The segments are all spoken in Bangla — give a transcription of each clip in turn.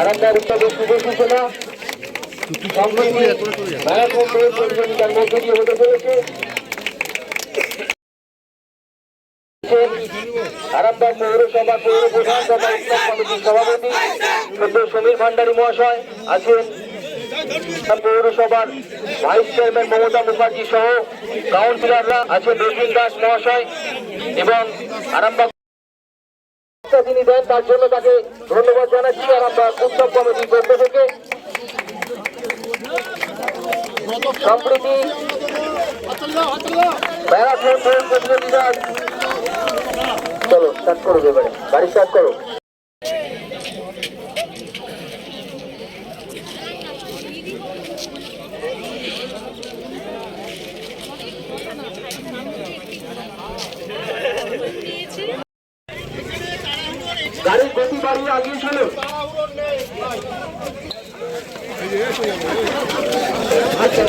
আরামদার উৎসবের শুভ সূচনা সম্প্রতি ম্যারাথন মধ্য দিয়ে হতে চলেছে আরামবাগ পৌরসভা পৌর প্রধান তথা উৎসব কমিটির সভাপতি সদ্য সমীর ভান্ডারী মহাশয় আছেন পৌরসভার ভাইস চেয়ারম্যান মমতা মুখার্জি সহ কাউন্সিলররা আছেন রবীন দাস মহাশয় এবং আরামবাগ। তিনি দেন, তার জন্য তাকে ধন্যবাদ জানাচ্ছি। আরামবাগ উৎসব কমিটির পক্ষ থেকে। সম্প্রতি ম্যারাথন প্রতিযোগিতা চলো স্টার্ট করো এবারে। গাড়ি স্টার্ট করো প্রতিবারই আগিয়েছিল আচ্ছা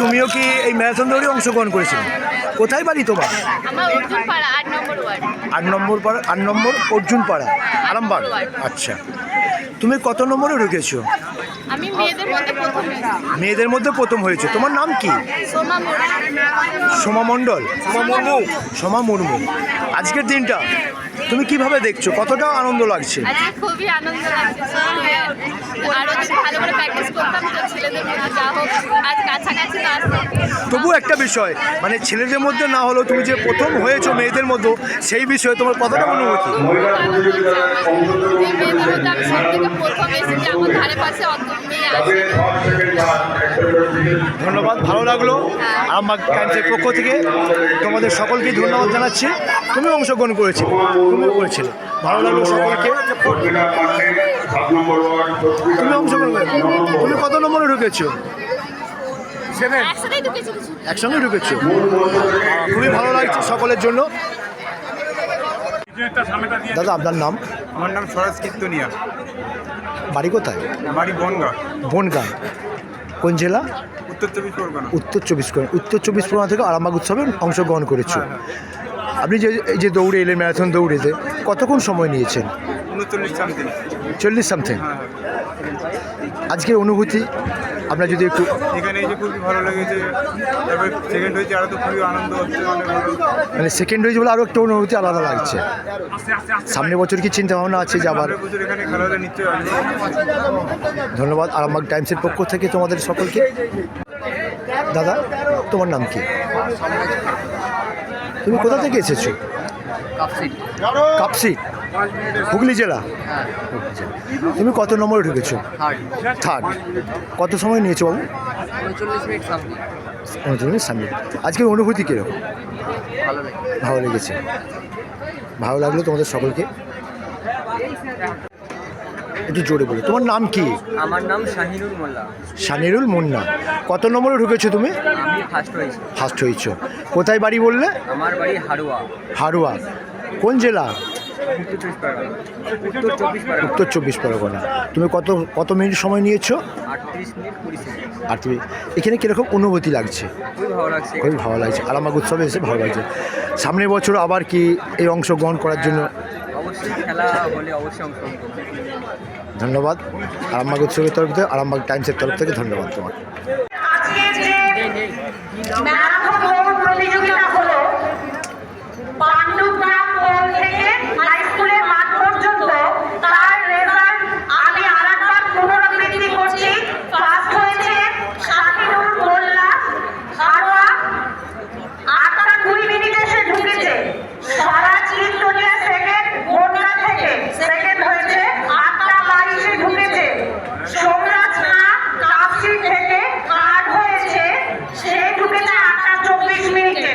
তুমিও কি এই ম্যারাথন দৌড়ে অংশগ্রহণ করেছিলে? কোথায় বাড়ি তোমার? আট নম্বর আট নম্বর পাড়া আট নম্বর অর্জুন পাড়া আরামবাগ। আচ্ছা। তুমি কত নম্বরে ঢুকেছো? আমি মেয়েদের মধ্যে প্রথম হয়েছি। মেয়েদের মধ্যে প্রথম হয়েছে। তোমার নাম কি? সোমা মণ্ডল। সোমা মুর্মু। সোমা মুর্মু। আজকের দিনটা তুমি কীভাবে দেখছ? কতটা আনন্দ লাগছে? আজকে খুবই আনন্দ লাগছে। আরও ভালো করে প্র্যাকটিস করতাম তো ছেলেদের মধ্যে যা হোক আজ কাছাকাছি তবু একটা বিষয় মানে ছেলেদের মধ্যে না হলেও তুমি যে প্রথম হয়েছো মেয়েদের মধ্যে সেই বিষয়ে তোমার কতটা অনুভূতি? আমি প্রথম এসেছি আমার ধারে পাশে অত মেয়ে আছে। ধন্যবাদ ভালো লাগল। আমার টাইমসের পক্ষ থেকে তোমাদের সকলকেই ধন্যবাদ জানাচ্ছি। তুমি অংশগ্রহণ করেছি তুমিও করেছিলে। ভালো লাগল সকলকে। তুমি অংশগ্রহণ করে তুমি কত নম্বরে ঢুকেছি? একসঙ্গে ঢুকেছো? খুবই ভালো লাগছে সকলের জন্য। দাদা আপনার নাম? আমার নাম স্বরাজ কীর্তনিয়া। বাড়ি কোথায়? বাড়ি বনগা। বনগাঁ। কোন জেলা? উত্তর চব্বিশ পরগনা। উত্তর চব্বিশ পরগনা। উত্তর চব্বিশ পরগনা থেকে আরামবাগ উৎসবে অংশগ্রহণ করেছ। আপনি যে এই যে দৌড়ে এলেন ম্যারাথন দৌড়েতে কতক্ষণ সময় নিয়েছেন? উনচল্লিশ সামথিং। চল্লিশ সামথিং। হ্যাঁ হ্যাঁ। আজকের অনুভূতি? আপনার যদি একটু এখানে এসে খুবই ভালো লেগেছে। তারপরে সেকেন্ড হয়েছে আরও তো খুবই আনন্দ হচ্ছে অনেক ভালো। মানে সেকেন্ড হয়েছে বলে আরও একটা অনুভূতি আলাদা লাগছে। সামনের বছর কি চিন্তা ভাবনা আছে যে আবার? বছর এখানে খেলা নিশ্চয়ই ধন্যবাদ আরামবাগ টাইমসের পক্ষ থেকে তোমাদের সকলকে। দাদা তোমার নাম কি? তুমি কোথা থেকে এসেছ? কাপসি জেলা হুগলি জেলা। তুমি কত নম্বরে ঢুকেছো? থার্ড কত সময় নিয়েছো বাবু? উনচল্লিশ সামনে। আজকের অনুভূতি কীরকম? ভালো লেগেছে। ভালো লাগল তোমাদের সকলকে। একটু জোরে বলো। তোমার নাম কি? আমার নাম শাহিনুর মোল্লা। শানিরুল মুন্না কত নম্বরে ঢুকেছো তুমি? আমি ফার্স্ট হয়েছি। ফার্স্ট হয়েছো। কোথায় বাড়ি বললে? আমার বাড়ি হাড়ুয়া। হারোয়া কোন জেলা? উত্তর চব্বিশ পরগনা। তুমি কত কত মিনিট সময় নিয়েছো? আর তুমি এখানে কীরকম অনুভূতি লাগছে? খুবই ভালো লাগছে। খুবই ভালো লাগছে। আরামাগ উৎসবে এসে ভালো লাগছে। সামনের বছর আবার কি এই অংশগ্রহণ করার জন্য? অবশ্যই খেলা হলে অবশ্যই অংশগ্রহণ করব। ধন্যবাদ। আরামবাগ উৎসবের তরফ থেকে আরামবাগ টাইমসের তরফ থেকে ধন্যবাদ তোমার প্রতিযোগিতা হলো পাণ্ডুগ্রাম মোড় থেকে হাই স্কুলের মাঠ পর্যন্ত তার রেজাল্ট আমি আরেকবার পুনরাবৃত্তি করছি ফার্স্ট হয়েছে শাহিনুর মোল্লা হারোয়া আটটা কুড়ি মিনিটে সে ঢুকেছে স্বরাজ কীর্তনিয়া সেকেন্ড বনগা থেকে সেকেন্ড হয়েছে আটটা বাইশে ঢুকেছে সোমরাজ নাথ কাশি থেকে থার্ড হয়েছে সে ঢুকেছে আটটা চব্বিশ মিনিটে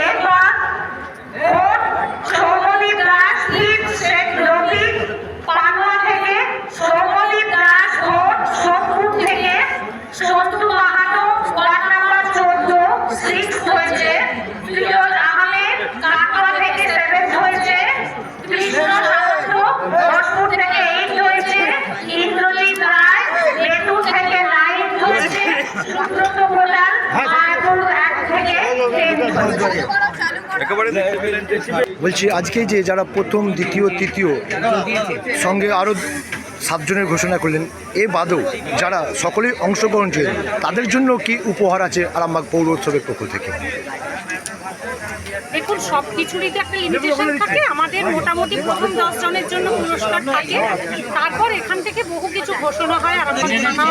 এরপর ভোট সৌমদীপ দাস লিপ শেখ রফিক পানোয়া থেকে সৌমদীপ দাস ভোট সোদপুর থেকে সন্তু মাহাতো ওয়ার্ড নাম্বার চোদ্দ সিক্স হয়েছে ফিরোজ আহমেদ কাটোয়া থেকে সেভেন হয়েছে কৃষ্ণ সাহায্য ঘোষপুর থেকে এইট হয়েছে ইন্দ্রজিৎ রায় বেতু থেকে নাইন হয়েছে সুব্রত কোটাল মায়াপুর এক থেকে টেন হয়েছে বলছি আজকে যে যারা প্রথম দ্বিতীয় তৃতীয় সঙ্গে আরও সাতজনের ঘোষণা করলেন। এ বাদেও যারা সকলেই অংশগ্রহণ ছিলেন তাদের জন্য কি উপহার আছে আরামবাগ পৌর উৎসবের পক্ষ থেকে? দেখুন সব কিছুরই তো একটা লিমিটেশন থাকে আমাদের মোটামুটি প্রথম দশ জনের জন্য পুরস্কার থাকে। তারপর এখান থেকে বহু কিছু ঘোষণা হয়। আর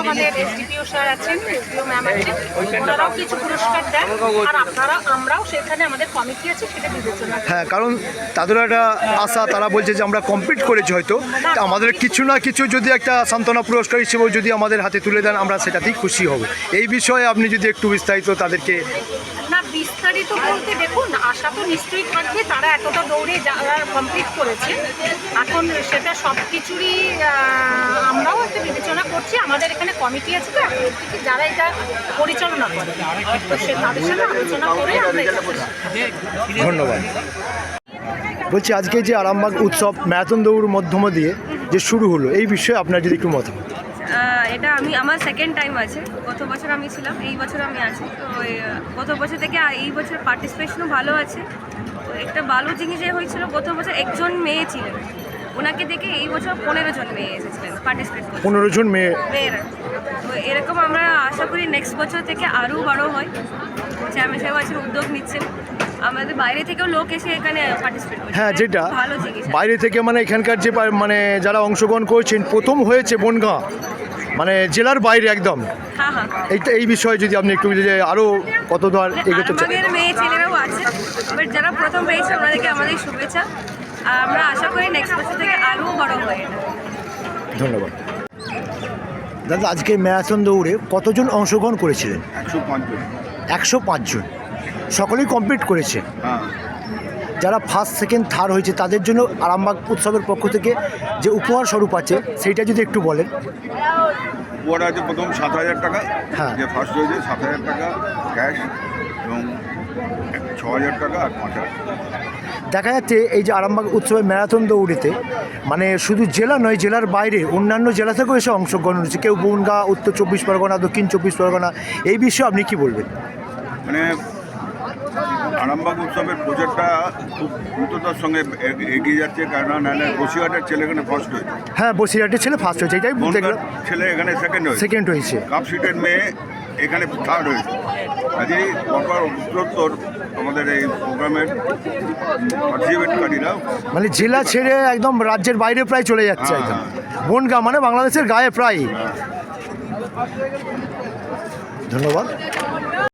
আমাদের এসডিপিও স্যার আছেন এসডিও ম্যাম আছেন ওনারাও কিছু পুরস্কার দেন। আর আপনারা আমরাও সেখানে আমাদের কমিটি আছে সেটা বিবেচনা হ্যাঁ কারণ তাদেরও একটা আশা তারা বলছে যে আমরা কমপ্লিট করেছি হয়তো। আমাদের কিছু না কিছু যদি একটা সান্ত্বনা পুরস্কার হিসেবেও যদি আমাদের হাতে তুলে দেন আমরা সেটাতেই খুশি হব। এই বিষয়ে আপনি যদি একটু বিস্তারিত তাদেরকে না বিস্তারিত বলতে দেখুন আশা তো নিশ্চয়ই থাকবে তারা এতটা দৌড়ে যারা কমপ্লিট করেছে। এখন সেটা সব কিছুরই আমরাও একটা বিবেচনা করছি। আমাদের এখানে কমিটি আছে তো যারা এটা পরিচালনা করে। তো সে তাদের সাথে আলোচনা করে আমরা ধন্যবাদ। বলছি আজকে যে আরামবাগ উৎসব ম্যারাথন দৌড় মধ্যম দিয়ে যে শুরু হলো এই বিষয়ে আপনার যদি একটু মত এটা আমি আমার সেকেন্ড টাইম আছে। গত বছর আমি ছিলাম এই বছর আমি আছি। তো গত বছর থেকে এই বছর পার্টিসিপেশনও ভালো আছে। তো একটা ভালো জিনিস যে হয়েছিল গত বছর একজন মেয়ে ছিলেন। ওনাকে দেখে এই বছর পনেরো জন মেয়ে এসেছিলেন পার্টিসিপেট পনেরো জন মেয়ে। মেয়েরা। তো এরকম আমরা আশা করি নেক্সট বছর থেকে আরও বড় হয়। চ্যাম্পিয়ন সাহেব আছেন উদ্যোগ নিচ্ছেন। আমাদের বাইরে থেকেও লোক এসে এখানে পার্টিসিপেট হ্যাঁ যেটা ভালো জিনিস বাইরে থেকে মানে এখানকার যে মানে যারা অংশগ্রহণ করেছেন প্রথম হয়েছে বনগাঁ মানে জেলার বাইরে একদম। হ্যাঁ হ্যাঁ। এইটা এই বিষয়ে যদি আপনি একটু যে আরও কত দূর এগোতে চান আমাদের মেয়ে ছেলেরাও আছে বাট যারা প্রথম পেয়েছে ওনাদেরকে আমাদের শুভেচ্ছা। আমরা আশা করি নেক্সট বছর থেকে আরও বড় হয় ধন্যবাদ। দাদা আজকে ম্যারাথন দৌড়ে কতজন অংশগ্রহণ করেছিলেন? একশো পাঁচজন একশো পাঁচজন সকলেই কমপ্লিট করেছে। হ্যাঁ। যারা ফার্স্ট সেকেন্ড থার্ড হয়েছে তাদের জন্য আরামবাগ উৎসবের পক্ষ থেকে যে উপহার স্বরূপ আছে সেইটা যদি একটু বলেন। আছে প্রথম সাত হাজার টাকা। হ্যাঁ। যে ফার্স্ট হয়েছে সাত হাজার টাকা ক্যাশ এবং ছ হাজার টাকা আর পাঁচ হাজার দেখা যাচ্ছে এই যে আরামবাগ উৎসবের ম্যারাথন দৌড়েতে মানে শুধু জেলা নয় জেলার বাইরে অন্যান্য জেলা থেকেও এসে অংশগ্রহণ হচ্ছে কেউ বনগাঁ উত্তর চব্বিশ পরগনা দক্ষিণ চব্বিশ পরগনা এই বিষয়ে আপনি কি বলবেন? মানে আরামবাগ উৎসবের প্রচারটা খুব দ্রুততার সঙ্গে এগিয়ে যাচ্ছে কারণ নাহলে বসিরহাটের ছেলে এখানে ফার্স্ট হয়েছে। হ্যাঁ বসিরহাটের ছেলে ফার্স্ট হয়েছে এটাই ছেলে এখানে সেকেন্ড হয়েছে। সেকেন্ড হয়েছে। কাপ সিটের মেয়ে এখানে থার্ড হয়েছে। কাজেই পরপর উত্তরোত্তর আমাদের এই প্রোগ্রামের পার্টিসিপেটকারীরা মানে জেলা ছেড়ে একদম রাজ্যের বাইরে প্রায় চলে যাচ্ছে হ্যাঁ, একদম। বনগাঁ মানে বাংলাদেশের গায়ে প্রায়। ধন্যবাদ।